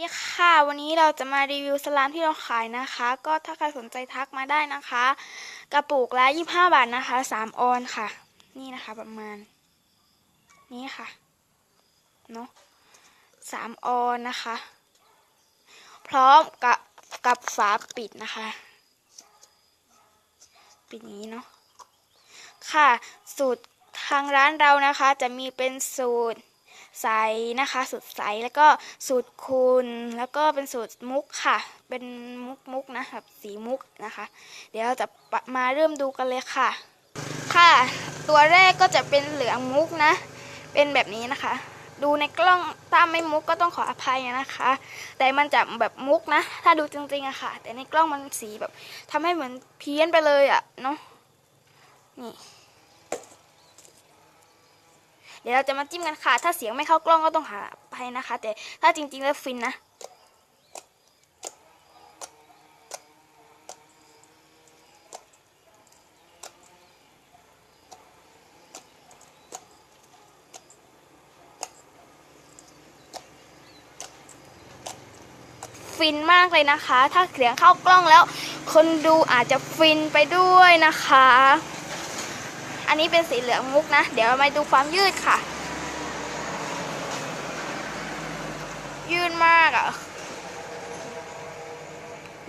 ดีค่ะ วันนี้เราจะมารีวิวสลามที่เราขายนะคะ ก็ถ้าใครสนใจทักมาได้นะคะ กระปุกละ25บาทนะคะ3ออนค่ะ นี่นะคะประมาณ นี้ค่ะเนาะสามออนนะคะ พร้อมกับกับฝาปิดนะคะ ปิดนี้เนาะค่ะ สูตรทางร้านเรานะคะ จะมีเป็นสูตร ใสนะคะ สูตรใสแล้วก็สูตรคูณแล้วก็เป็นสูตรมุกค่ะ เป็นมุกมุกนะแบบสีมุกนะคะ เดี๋ยวเราจะมาเริ่มดูกันเลยค่ะ ค่ะ ตัวแรกก็จะเป็นเหลืองมุกนะ เป็นแบบนี้นะคะ ดูในกล้องถ้าไม่มุกก็ต้องขออภัยนะคะ แต่มันจะแบบมุกนะ ถ้าดูจริงๆอะค่ะ แต่ในกล้องมันสีแบบทำให้เหมือนเพี้ยนไปเลยอะเนาะนี่ ดี๋ยวเราจะมาจิ้มกันค่ะ ถ้าเสียงไม่เข้ากล้องก็ต้องหาไปนะคะ แต่ถ้าจริง ๆ แล้วฟินนะฟินมากเลยนะคะ ถ้าเสียงเข้ากล้องแล้ว คนดูอาจจะฟินไปด้วยนะคะ นนี้เป็นสีเหลืองมุกนะ เดี๋ยวมาดูความยืดค่ะ ยืดมากอะ่ะ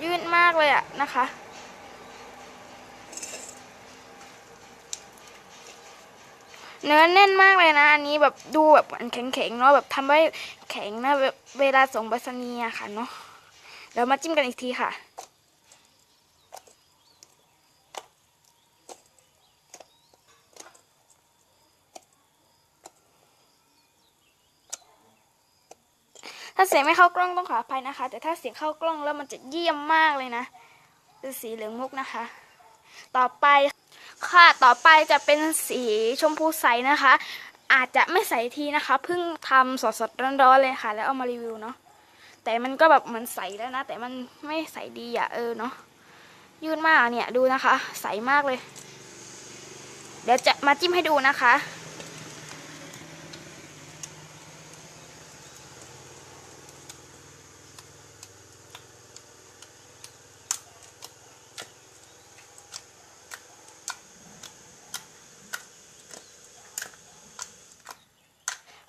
ยืดมากเลยอะ่ะนะคะเนื้อแน่นมากเลยนะ อันนี้แบบดูแบบแข็งๆเนาะแบบทำไว้แข็งนะเวลาส่งไปรษณีย์ค่ะเนาะเดี๋ยวมาจิ้มกันอีกทีค่ะ ถ้าเสียงไม่เข้ากล้องต้องขออภัยนะคะ แต่ถ้าเสียงเข้ากล้องแล้วมันจะเยี่ยมมากเลยนะเป็นสีเหลืองมุกนะคะ ต่อไปค่ะต่อไปจะเป็นสีชมพูใสนะคะ อาจจะไม่ใสทีนะคะเพิ่งทำสดๆร้อนๆเลยค่ะ แล้วเอามารีวิวเนาะแต่มันก็แบบเหมือนใสแล้วนะ แต่มันไม่ใสดีอะเออเนาะยืดมากเนี่ยดูนะคะ ใสมากเลย เดี๋ยวจะมาจิ้มให้ดูนะคะ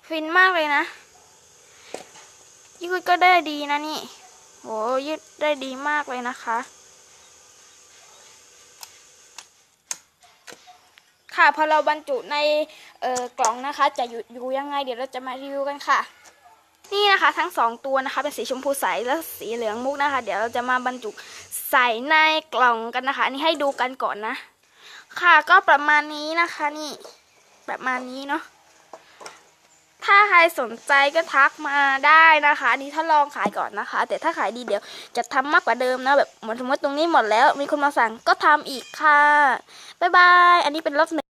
ฟินมากเลยนะ ยืดก็ได้ดีนะนี่โหยืดได้ดีมากเลยนะคะ ค่ะพอเราบรรจุในกล่องนะคะ จะอยู่อยู่ยังไง เดี๋ยวเราจะมารีวิวกันค่ะ นี่นะคะทั้งสองตัวนะคะเป็นสีชมพูใสและสีเหลืองมุกนะคะ เดี๋ยวเราจะมาบรรจุใส่ในกล่องกันนะคะอันนี่ให้ดูกันก่อนนะ ค่ะก็ประมาณนี้นะคะนี่ประมาณนี้เนาะ ถ้าใครสนใจก็ทักมาได้นะคะ อันนี้ถ้าลองขายก่อนนะคะ แต่ถ้าขายดีเดี๋ยวจะทำมากกว่าเดิมนะแบบเหมือนสมมติตรงนี้หมดแล้ว มีคนมาสั่งก็ทำอีกค่ะบ๊ายบายอันนี้เป็นรอบหนึ่ง